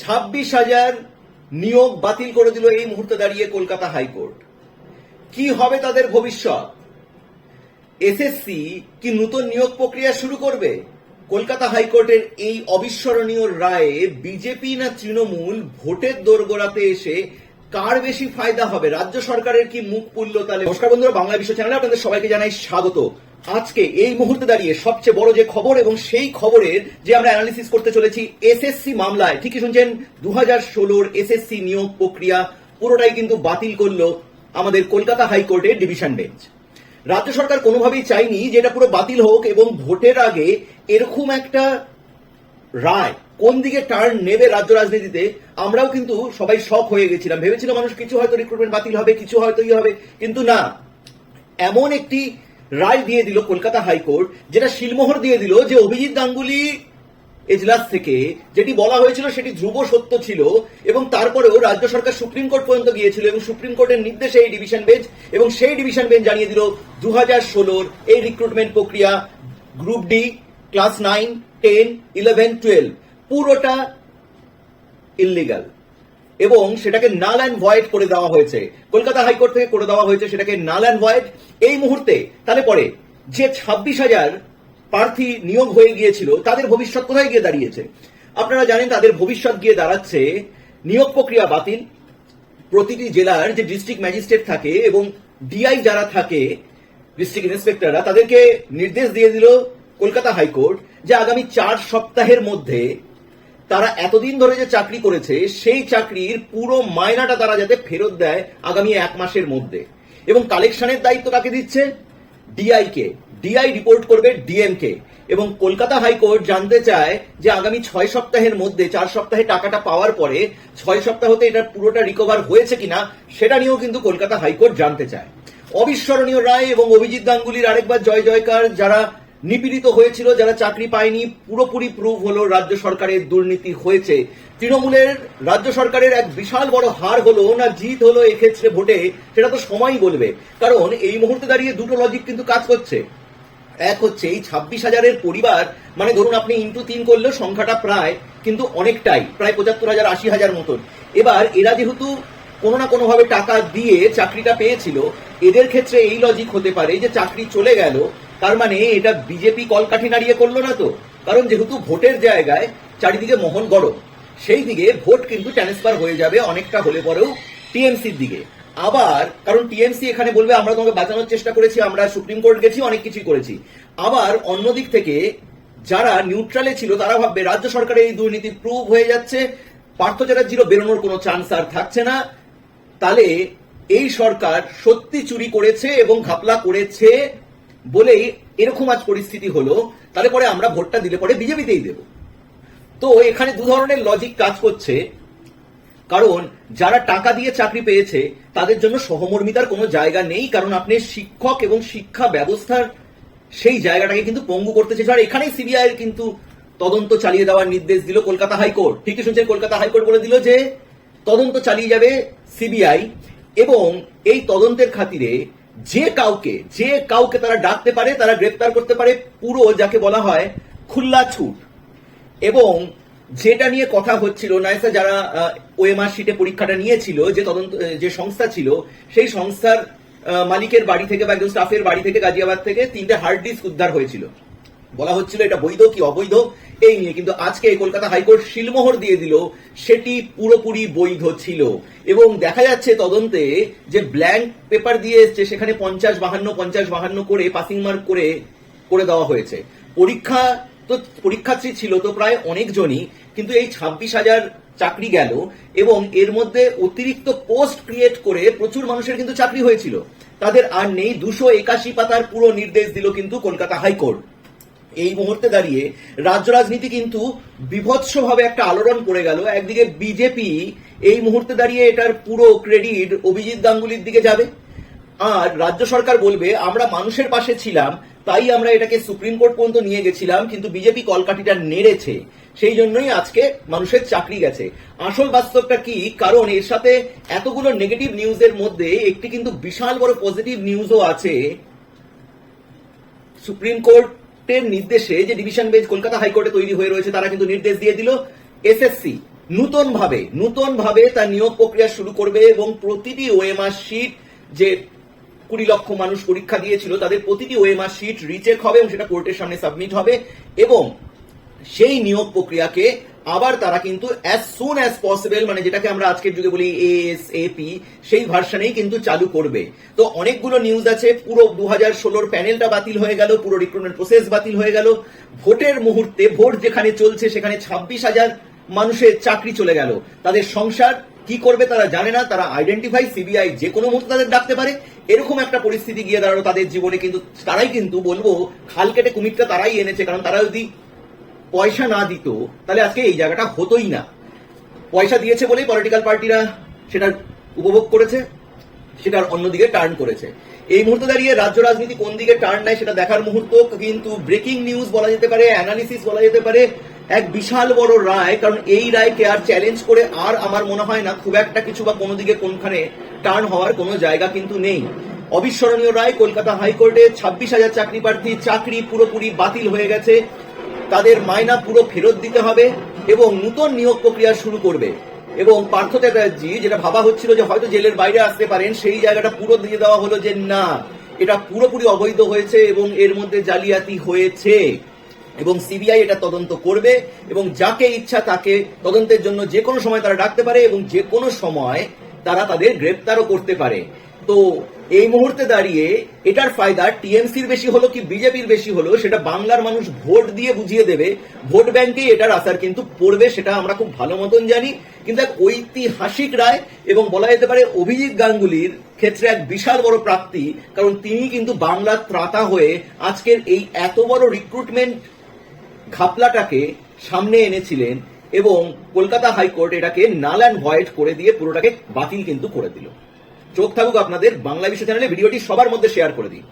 ছাব্বিশ হাজার নিয়োগ বাতিল করে দিল এই মুহূর্তে দাঁড়িয়ে কলকাতা হাইকোর্ট। কি হবে তাদের ভবিষ্যৎ? এসএসসি কি নতুন নিয়োগ প্রক্রিয়া শুরু করবে? কলকাতা হাইকোর্টের এই অবিস্মরণীয় রায়ে বিজেপি না তৃণমূল ভোটের দোরগোড়াতে এসে কার বেশি ফায়দা হবে? রাজ্য সরকারের কি মুখ পুরল তাহলে? নমস্কার বন্ধুরা, বাংলা বিশ্ব চ্যানেলে আপনাদের সবাইকে জানাই স্বাগত। আজকে এই মুহূর্তে দাঁড়িয়ে সবচেয়ে বড় যে খবর এবং সেই খবরের যে আমরা অ্যানালিসিস করতে চলেছি এসএসসি মামলায়, ঠিকই শুনছেন? দু হাজার ষোলোর এসএসসি নিয়োগ প্রক্রিয়া পুরোটাই কিন্তু বাতিল করল আমাদের কলকাতা হাইকোর্টের ডিভিশন বেঞ্চ। রাজ্য সরকার কোনোভাবেই চায়নি যে এটা পুরো বাতিল হোক এবং ভোটের আগে এরকম একটা রায় কোন দিকে টার্ন নেবে রাজ্য রাজনীতিতে, আমরাও কিন্তু সবাই শখ হয়ে গেছিলাম। ভেবেছিল মানুষ কিছু হয়তো রিক্রুটমেন্ট বাতিল হবে, কিছু হয়তো ইয়ে হবে, কিন্তু না। এমন একটি রায় দিয়ে দিল কলকাতা হাইকোর্ট, যেটা শিলমোহর দিয়ে দিল যে অভিজিৎ গাঙ্গুলি এজলাস থেকে যেটি বলা হয়েছিল সেটি ধ্রুব সত্য ছিল এবং তারপরেও রাজ্য সরকার সুপ্রিম কোর্ট পর্যন্ত গিয়েছিল এবং সুপ্রিম কোর্টের নির্দেশে এই ডিভিশন বেঞ্চ এবং সেই ডিভিশন বেঞ্চ জানিয়ে দিল দু হাজার ষোলোর এই রিক্রুটমেন্ট প্রক্রিয়া group D class nine ten eleven twelve পুরোটা ইললিগাল এবং সেটাকে নাল অ্যান্ড ভয়েড করে দেওয়া হয়েছে। কলকাতা হাইকোর্ট থেকে করে দেওয়া হয়েছে সেটাকে নাল অ্যান্ড ভয়েড এই মুহূর্তে তাহলে পরে যে ছাব্বিশ হাজার প্রার্থী নিয়োগ হয়ে গিয়েছিল, তাদের ভবিষ্যৎ কোথায় গিয়ে দাঁড়িয়েছে? আপনারা জানেন তাদের ভবিষ্যৎ গিয়ে দাঁড়াচ্ছে নিয়োগ প্রক্রিয়া বাতিল। প্রতিটি জেলার যে ডিস্ট্রিক্ট ম্যাজিস্ট্রেট থাকে এবং ডিআই যারা থাকে ডিস্ট্রিক্ট ইন্সপেক্টররা তাদেরকে নির্দেশ দিয়ে দিল কলকাতা হাইকোর্ট যে আগামী চার সপ্তাহের মধ্যে তারা এতদিন ধরে যে চাকরি করেছে, সেই চাকরির পুরো মায়নাটা তারা যাতে ফেরত দেয় আগামী এক মাসের মধ্যে। এবং কালেকশনের দায়িত্ব কাকে দিচ্ছে? ডিআই কে ডিআই রিপোর্ট করবে ডিএম কে এবং কলকাতা হাইকোর্ট জানতে চায় যে আগামী ছয় সপ্তাহের মধ্যে, চার সপ্তাহে টাকাটা পাওয়ার পরে ছয় সপ্তাহতে এটা পুরোটা রিকভার হয়েছে কিনা, সেটা নিয়েও কিন্তু কলকাতা হাইকোর্ট জানতে চায়। অবিস্মরণীয় রায় এবং অভিজিৎ গাঙ্গুলির আরেকবার জয় জয়কার, যারা নিপীড়িত হয়েছিল যারা চাকরি পায়নি, পুরোপুরি প্রুভ হলো রাজ্য সরকারের দুর্নীতি হয়েছে। তৃণমূলের রাজ্য সরকারের এক বিশাল বড় হার হলো, না জিত হলো এক্ষেত্রে ভোটে, সেটা তো সময়ই বলবে। কারণ এই মুহূর্তে দাঁড়িয়ে দুটো লজিক কিন্তু কাজ করছে। এক হচ্ছে এই ছাব্বিশ হাজারের পরিবার মানে ধরুন আপনি ইন্টু তিন করলেও সংখ্যাটা প্রায়, কিন্তু অনেকটাই, প্রায় পঁচাত্তর হাজার, আশি হাজার মতন। এবার এরা যেহেতু কোনো না কোনোভাবে টাকা দিয়ে চাকরিটা পেয়েছিল, এদের ক্ষেত্রে এই লজিক হতে পারে যে চাকরি চলে গেল তার মানে এটা বিজেপি কলকাঠি নাড়িয়ে করল না তো? কারণ যেহেতু ভোটের জায়গায় চারিদিকে মোহন গরম সেই দিকে ভোট কিন্তু ট্রান্সফার হয়ে যাবে অনেকটা হলে পরেও টিএমসির দিকে। আবার, কারণ টিএমসি এখানে বলবে, আমরা তোমাকে বাঁচানোর চেষ্টা করেছি, আমরা সুপ্রিম কোর্ট গেছি, অনেক কিছুই করেছি। আবার অন্যদিক থেকে যারা নিউট্রালে ছিল, তারা ভাববে, রাজ্য সরকারের এই দুর্নীতি প্রুভ হয়ে যাচ্ছে। পার্থ চ্যাটার্জিরও বেরোনোর কোনো চান্স আর থাকছে না। তাহলে এই সরকার সত্যি চুরি করেছে এবং ঘাপলা করেছে বলেই এরকম আজ পরিস্থিতি হলো, তাহলে পরে আমরা ভোটটা দিলে পরে বিজেপিতেই দেব। তো এখানে দু ধরনের লজিক কাজ করছে। কারণ যারা টাকা দিয়ে চাকরি পেয়েছে, তাদের জন্য সহমর্মিতার কোনো জায়গা নেই, কারণ আপনি শিক্ষক এবং শিক্ষা ব্যবস্থার সেই জায়গাটাকে কিন্তু পঙ্গু করতে চেয়েছে। আর এখানেই সিবিআই কিন্তু তদন্ত চালিয়ে দেওয়ার নির্দেশ দিল কলকাতা হাইকোর্ট। ঠিকই শুনছেন? কলকাতা হাইকোর্ট বলে দিল যে, তদন্ত চালিয়ে যাবে সিবিআই এবং এই তদন্তের খাতিরে যে কাউকে যে কাউকে তারা ডাকতে পারে, তারা গ্রেপ্তার করতে পারে, পুরো যাকে বলা হয় খুল্লা ছুট। এবং যেটা নিয়ে কথা হচ্ছিল নাইসা যারা ওএমআর শিটে পরীক্ষাটা নিয়েছিল, যে তদন্ত যে সংস্থা ছিল, সেই সংস্থার মালিকের বাড়ি থেকে বা একজন স্টাফের বাড়ি থেকে গাজিয়াবাদ থেকে তিনটে হার্ড ডিস্ক উদ্ধার হয়েছিল। বলা হচ্ছিল এটা বৈধ কি অবৈধ? এই নিয়ে কিন্তু আজকে কলকাতা হাইকোর্ট শিলমোহর দিয়ে দিল, সেটি পুরোপুরি বৈধ ছিল। এবং দেখা যাচ্ছে তদন্তে যে ব্ল্যাঙ্ক পেপার দিয়ে এসছে, সেখানে পঞ্চাশ বাহান্ন পঞ্চাশ বাহান্ন করে পাসিং মার্ক করে করে দেওয়া হয়েছে। পরীক্ষা তো, পরীক্ষার্থী ছিল তো প্রায় অনেকজনই, কিন্তু এই ছাব্বিশ হাজার চাকরি গেল এবং এর মধ্যে অতিরিক্ত পোস্ট ক্রিয়েট করে প্রচুর মানুষের কিন্তু চাকরি হয়েছিল। তাদের আর নেই, দুশো একাশি পাতার পুরো নির্দেশ দিল কিন্তু কলকাতা হাইকোর্ট। এই মুহূর্তে দাঁড়িয়ে রাজ্য রাজনীতি কিন্তু বিভৎসভাবে একটা আলোড়ন পড়ে গেল। একদিকে বিজেপি এই মুহূর্তে দাঁড়িয়ে এটার পুরো ক্রেডিট অভিজিৎ গাঙ্গুলির দিকে যাবে। আর রাজ্য সরকার বলবে, আমরা মানুষের পাশে ছিলাম, তাই আমরা এটাকে সুপ্রিম কোর্ট পর্যন্ত নিয়ে গেছিলাম, কিন্তু বিজেপি কলকাঠিটা নেড়েছে। সেই জন্যই আজকে মানুষের চাকরি গেছে। আসল বাস্তবটা কি? কারণ এর সাথে এতগুলো নেগেটিভ নিউজের মধ্যে একটি কিন্তু বিশাল বড় পজিটিভ নিউজও আছে। সুপ্রিম কোর্টের নির্দেশে যে ডিভিশন বেঞ্চ কলকাতা হাইকোর্টে তৈরি হয়ে রয়েছে, তারা কিন্তু নির্দেশ দিয়ে দিল এসএসসি নূতন ভাবে নূতন ভাবে তার নিয়োগ প্রক্রিয়া শুরু করবে এবং প্রতিটি ওএমআর শিট যে কুড়ি লক্ষ মানুষ পরীক্ষা দিয়েছিল, তাদের প্রতিটি ওএমআর শিট রিচেক হবে এবং সেটা কোর্টের সামনে সাবমিট হবে এবং সেই নিয়োগ প্রক্রিয়াকে আবার তারা কিন্তু অ্যাজ সুন অ্যাজ পসিবল মানে যেটাকে আমরা আজকের যুগে বলি এএস এপি সেই ভার্সনেই কিন্তু চালু করবে। তো অনেকগুলো নিউজ আছে, পুরো দু হাজার ষোলোর প্যানেলটা বাতিল হয়ে গেল, পুরো রিক্রুটমেন্ট প্রসেস বাতিল হয়ে গেল। ভোটের মুহূর্তে, ভোট যেখানে চলছে, সেখানে ছাব্বিশ হাজার মানুষের চাকরি চলে গেল। তাদের সংসার, কি করবে তারা জানে না, তারা আইডেন্টিফাই সিবিআই যে কোনো মুহূর্তে তাদের ডাকতে পারে। এরকম একটা পরিস্থিতি গিয়ে দাঁড়াল তাদের জীবনে, কিন্তু তারাই কিন্তু বলব, খাল কেটে কুমিরটা তারাই এনেছে, কারণ তারা যদি পয়সা না দিত, তাহলে আজকে এই জায়গাটা হতোই না। পয়সা দিয়েছে বলেই পলিটিক্যাল পার্টিরা সেটা উপভোগ করেছে, সেটার অন্যদিকে টার্ন করেছে। এই মুহূর্তে দাঁড়িয়ে রাজ্য রাজনীতি কোন দিকে টার্ন নেয় সেটা দেখার মুহূর্ত, কিন্তু ব্রেকিং নিউজ বলা যেতে পারে অ্যানালিসিস বলা যেতে পারে, এক বিশাল বড় রায়, কারণ এই রায়কে আর চ্যালেঞ্জ করে আর আমার মনে হয় না খুব একটা কিছু বা কোনো দিকে কোনখানে টার্ন হওয়ার কোনো জায়গা কিন্তু নেই। অবিস্মরণীয় রায়, কলকাতা হাইকোর্টে ছাব্বিশ হাজার চাকরি প্রার্থী, চাকরি পুরোপুরি বাতিল হয়ে গেছে। তাদের মায়না পুরো ফেরত দিতে হবে এবং নূতন নিয়োগ প্রক্রিয়া শুরু করবে। এবং পার্থ চ্যাটার্জি যেটা ভাবা হচ্ছিল যে হয়তো জেলের বাইরে আসতে পারেন, সেই জায়গাটা পুরো দিয়ে দেওয়া হলো যে না, এটা পুরোপুরি অবৈধ হয়েছে এবং এর মধ্যে জালিয়াতি হয়েছে। এবং সিবিআই এটা তদন্ত করবে এবং যাকে ইচ্ছা তাকে তদন্তের জন্য যে কোনো সময় তারা ডাকতে পারে এবং যে কোনো সময় তারা তাদের গ্রেপ্তারও করতে পারে। তো এই মুহূর্তে দাঁড়িয়ে এটার ফায়দা টিএমসির বেশি হলো কি বিজেপির বেশি হলো সেটা বাংলার মানুষ ভোট দিয়ে বুঝিয়ে দেবে। ভোট ব্যাংকে এটার আসার কিন্তু পড়বে, সেটা আমরা খুব ভালো মতন জানি। কিন্তু এক ঐতিহাসিক রায় এবং বলা যেতে পারে অভিজিৎ গাঙ্গুলির ক্ষেত্রে এক বিশাল বড় প্রাপ্তি, কারণ তিনি কিন্তু বাংলার ত্রাতা হয়ে আজকের এই এত বড় রিক্রুটমেন্ট ঘাপলাটাকে সামনে এনেছিলেন এবং কলকাতা হাইকোর্ট এটাকে নাল অ্যান্ড ভয়েড করে দিয়ে পুরোটাকে বাতিল কিন্তু করে দিল। চোখ থাকুক আপনাদের বাংলা বিশ্ব চ্যানেলে ভিডিওটি সবার মধ্যে শেয়ার করে দিন।